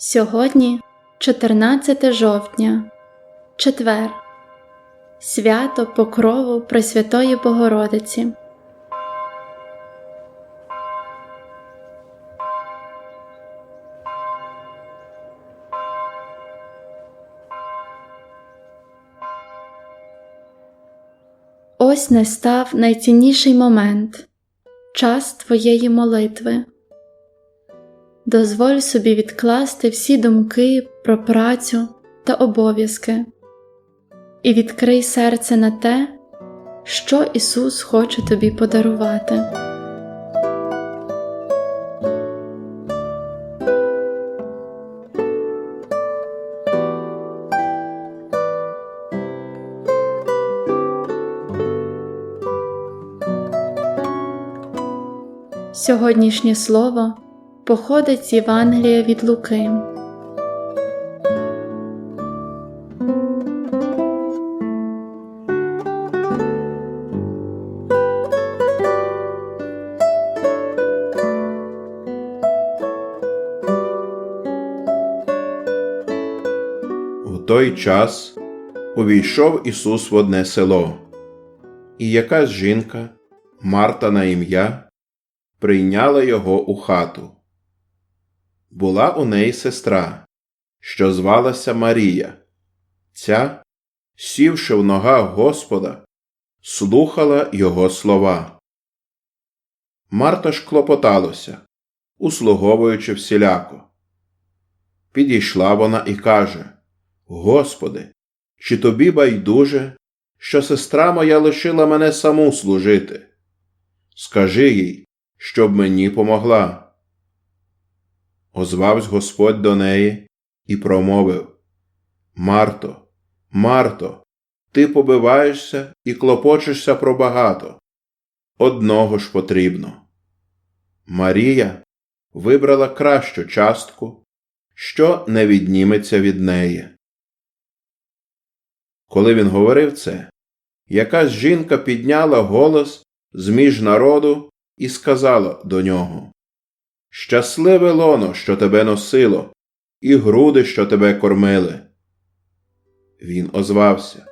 Сьогодні 14 жовтня, четвер, свято Покрову Пресвятої Богородиці. Ось настав найцінніший момент час твоєї молитви. Дозволь собі відкласти всі думки про працю та обов'язки і відкрий серце на те, що Ісус хоче тобі подарувати. Сьогоднішнє слово походить з Євангелія від Луки. В той час увійшов Ісус в одне село, і якась жінка, Марта на ім'я, прийняла його у хату. Була у неї сестра, що звалася Марія. Ця, сівши в ногах Господа, слухала його слова. Марта ж клопоталося, услуговуючи всіляко. Підійшла вона і каже Господи, чи тобі байдуже, що сестра моя лишила мене саму служити? Скажи їй, щоб мені помогла. Озвавсь Господь до неї і промовив Марто, Марто, ти побиваєшся і клопочешся про багато. Одного ж потрібно. Марія вибрала кращу частку, що не відніметься від неї. Коли він говорив це, якась жінка підняла голос з між народу і сказала до нього Щасливе лоно, що тебе носило, і груди, що тебе кормили. Він озвався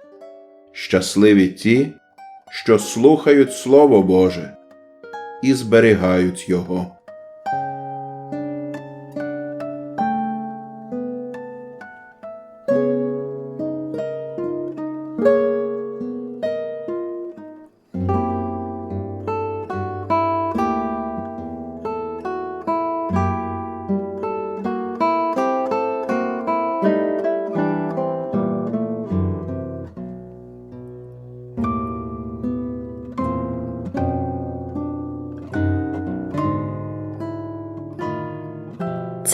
Щасливі ті, що слухають Слово Боже і зберігають його.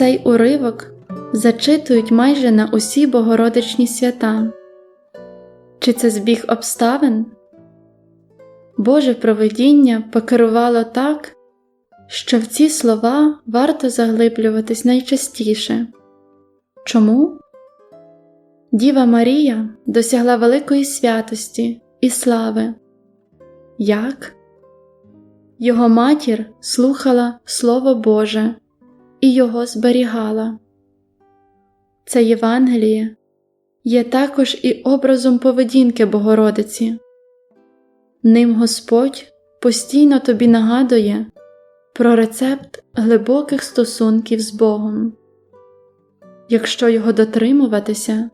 Цей уривок зачитують майже на усі богородичні свята. Чи це збіг обставин? Боже провидіння покерувало так, що в ці слова варто заглиблюватись найчастіше. Чому? Діва Марія досягла великої святості і слави. Як? Його матір слухала Слово Боже і його зберігала. Це Євангеліє є також і образом поведінки Богородиці. Ним Господь постійно тобі нагадує про рецепт глибоких стосунків з Богом. Якщо його дотримуватися,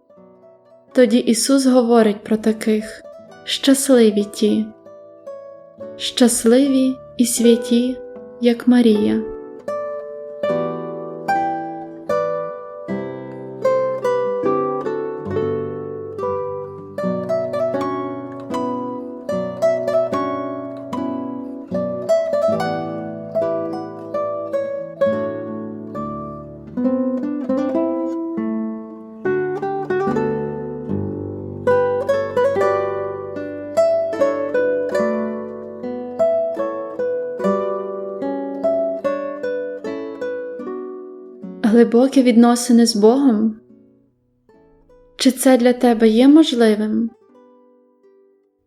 тоді Ісус говорить про таких щасливі ті, щасливі і святі, як Марія. Глибокі відносини з Богом? Чи це для тебе є можливим?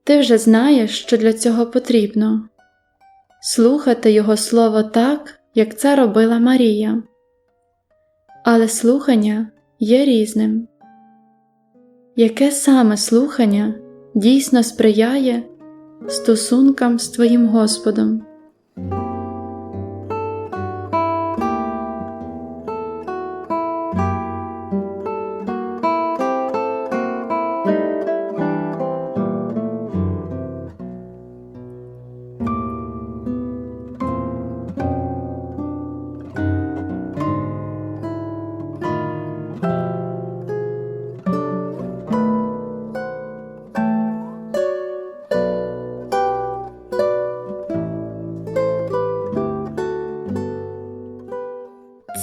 Ти вже знаєш, що для цього потрібно слухати Його Слово так, як це робила Марія. але слухання є різним. Яке саме слухання дійсно сприяє стосункам з Твоїм Господом?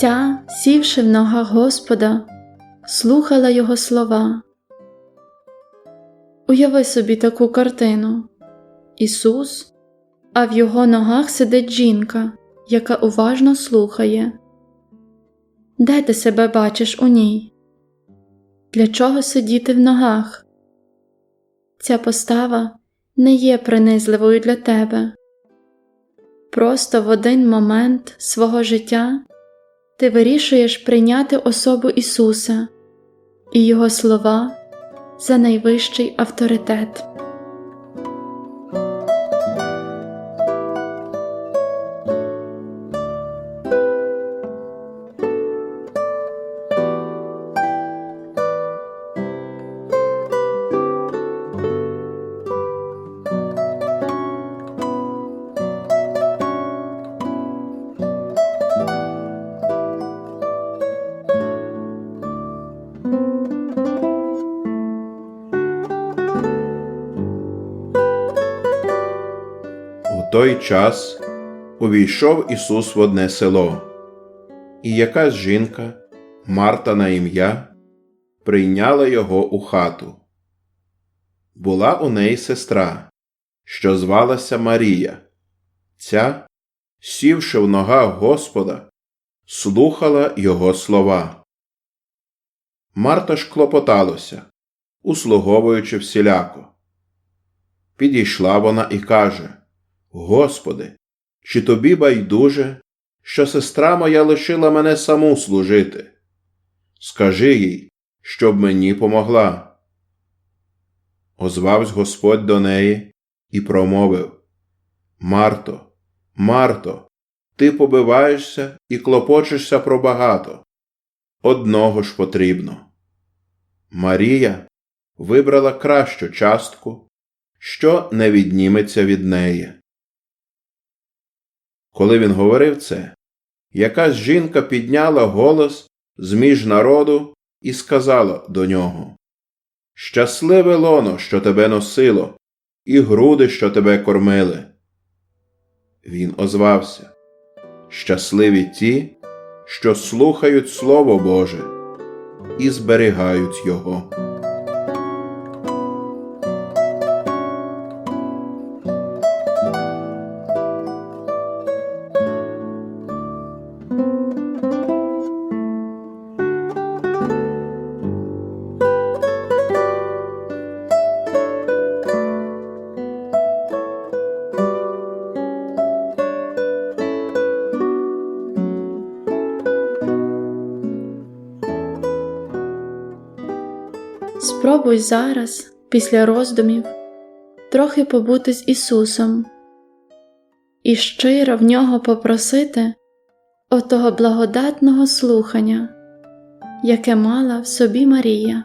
Ця, сівши в ногах Господа, слухала Його слова. Уяви собі таку картину Ісус, а в його ногах сидить жінка, яка уважно слухає. Де ти себе бачиш у ній? Для чого сидіти в ногах? Ця постава не є принизливою для тебе. Просто в один момент свого життя ти вирішуєш прийняти особу Ісуса і Його слова за найвищий авторитет. Той час увійшов Ісус в одне село, і якась жінка, Марта на ім'я, прийняла його у хату. Була у неї сестра, що звалася Марія. Ця, сівши в ногах Господа, слухала його слова. Марта ж клопоталося, услуговуючи всіляко. Підійшла вона і каже Господи, чи тобі байдуже, що сестра моя лишила мене саму служити? Скажи їй, щоб мені помогла. Озвавсь Господь до неї і промовив Марто, Марто, ти побиваєшся і клопочешся про багато. Одного ж потрібно. Марія вибрала кращу частку, що не відніметься від неї. Коли він говорив це, якась жінка підняла голос з між народу і сказала до нього Щасливе лоно, що тебе носило, і груди, що тебе кормили. Він озвався Щасливі ті, що слухають Слово Боже і зберігають його. Спробуй зараз, після роздумів, трохи побути з Ісусом і щиро в нього попросити отого благодатного слухання, яке мала в собі Марія.